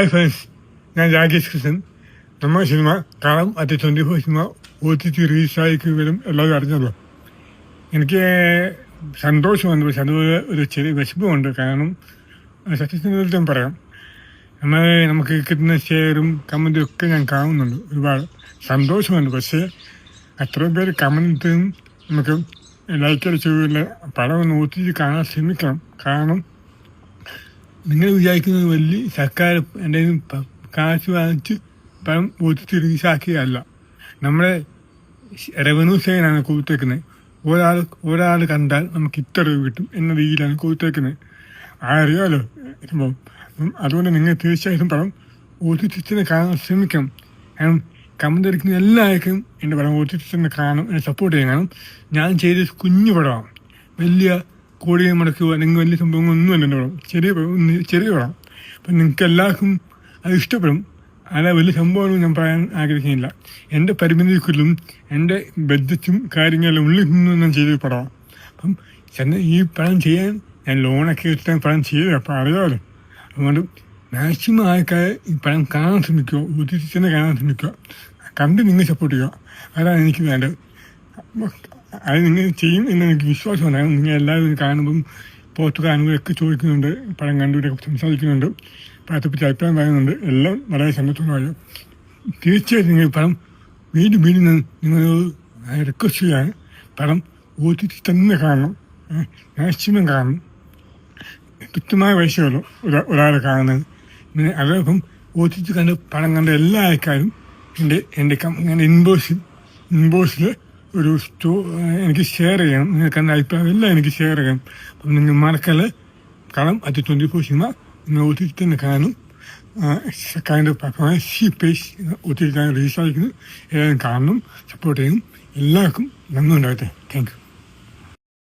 Hi friends ഞാൻ രാജേഷ് കൃഷ്ണൻ. നമ്മൾ cinema കളം മറ്റേ twenty four cinema O T T റിലീസായി വരും എല്ലാവരും അറിഞ്ഞല്ലോ. എനിക്ക് സന്തോഷമുണ്ട്. പക്ഷെ അതുപോലെ ഒരു ചെറിയ വിശപ്പുമുണ്ട് കാരണം സത്യസന്ധം പറയാം. നമ്മൾ നമുക്ക് കിട്ടുന്ന ഷെയറും കമന്റും ഒക്കെ ഞാൻ കാണുന്നുണ്ട്. ഒരുപാട് സന്തോഷമുണ്ട്. പക്ഷേ അത്രയും പേര് കമന്റും നമുക്ക് ലൈക്ക് അടിച്ചുള്ള പടം ഒന്ന് ഒത്തിരി കാണാൻ ശ്രമിക്കണം. കാരണം നിങ്ങൾ വിചാരിക്കുന്നത് വലിയ സർക്കാർ എന്തെങ്കിലും കാശ് വാങ്ങിച്ച് പണം ഒത്തിരി റിലീസാക്കിയതല്ല നമ്മുടെ റവന്യൂ സൈനാണ് കൊടുത്തേക്കുന്നത്. ഒരാൾ ഒരാൾ കണ്ടാൽ നമുക്ക് ഇത്ര രൂപ കിട്ടും എന്ന രീതിയിലാണ് കൊടുത്തേക്കുന്നത്. അറിയാലോ സംഭവം അതുകൊണ്ട് നിങ്ങൾ തീർച്ചയായിട്ടും പണം ഒത്തിരി കാണാൻ ശ്രമിക്കണം. കാരണം കമന്റ് അടിക്കുന്ന എല്ലാവർക്കും എന്റെ പടം ഒത്തിരി കാണും എന്നെ സപ്പോർട്ട് ചെയ്യണം. ഞാൻ ചെയ്ത കുഞ്ഞു പടമാണ്. വലിയ കോടിയെ മുടക്കുക അല്ലെങ്കിൽ വലിയ സംഭവങ്ങളൊന്നും അല്ല പടം ചെറിയ ചെറിയ പടം അപ്പം നിങ്ങൾക്ക് എല്ലാവർക്കും അത് ഇഷ്ടപ്പെടും. അല്ല വലിയ സംഭവമൊന്നും ഞാൻ പറയാൻ ആഗ്രഹിക്കുന്നില്ല. എന്റെ പരിമിതിക്കുള്ളിലും എന്റെ ബഡ്ജറ്റും കാര്യങ്ങളെല്ലാം ഉള്ളിൽ നിന്നും ഞാൻ ചെയ്തൊരു പടമാണ്. അപ്പം ചെന്ന് ഈ പടം ചെയ്യാൻ ഞാൻ ലോണൊക്കെ എടുത്താൽ പടം ചെയ്തു. അപ്പം അറിയാമല്ലോ. അതുകൊണ്ട് മാക്സിമം ആൾക്കാർ ഈ പടം കാണാൻ ശ്രമിക്കുക ഒത്തിരി തന്നെ കാണാൻ ശ്രമിക്കുക. കണ്ട് നിങ്ങൾ സപ്പോർട്ട് ചെയ്യുക. അതാണ് എനിക്ക് വേണ്ടത്. അത് നിങ്ങൾ ചെയ്യും എന്ന് എനിക്ക് വിശ്വാസമുണ്ടാകും നിങ്ങൾ എല്ലാവരും കാണുമ്പം പുറത്ത് കാണുമ്പോഴൊക്കെ ചോദിക്കുന്നുണ്ട് പടം കണ്ടുകൊണ്ടൊക്കെ സംസാരിക്കുന്നുണ്ട് പടത്തെപ്പറ്റി അഭിപ്രായം പറയുന്നുണ്ട്. എല്ലാം വളരെ സന്തോഷമായി തീർച്ചയായിട്ടും നിങ്ങൾ പടം വീണ്ടും വീണ്ടും നിങ്ങളോട് റിക്വസ്റ്റ് ചെയ്യാണ് പടം ഓടിച്ച് തന്നെ കാണണം. മാക്സിമം കാണണം. കൃത്യമായ പൈസയുള്ളൂ ഒരാ ഒരാളെ കാണുന്നത്. പിന്നെ അതോടൊപ്പം ഓടിച്ച് കണ്ട് പടം കണ്ട എല്ലാ ആൾക്കാരും എന്റെ എന്റെ എന്റെ ഇൻബോക്സിൽ ഇൻബോക്സിൽ ഒരു സ്റ്റോ എനിക്ക് ഷെയർ ചെയ്യണം. നിങ്ങൾക്ക് എന്റെ അഭിപ്രായം എല്ലാം എനിക്ക് ഷെയർ ചെയ്യണം. അപ്പം നിങ്ങൾ മറക്കൽ കളം അത് ട്വന്റി ഫോർ സിനിമ നിങ്ങൾ ഒത്തിരി തന്നെ കാണും. കൈൻഡ് പെർഫോമൻസ് സി പേജ് ഒത്തിരി തന്നെ റിലീസ് ആയിരിക്കുന്നു. എല്ലാവരും കാണണം സപ്പോർട്ട് ചെയ്യും എല്ലാവർക്കും നന്ദി ഉണ്ടാകട്ടെ. Thank you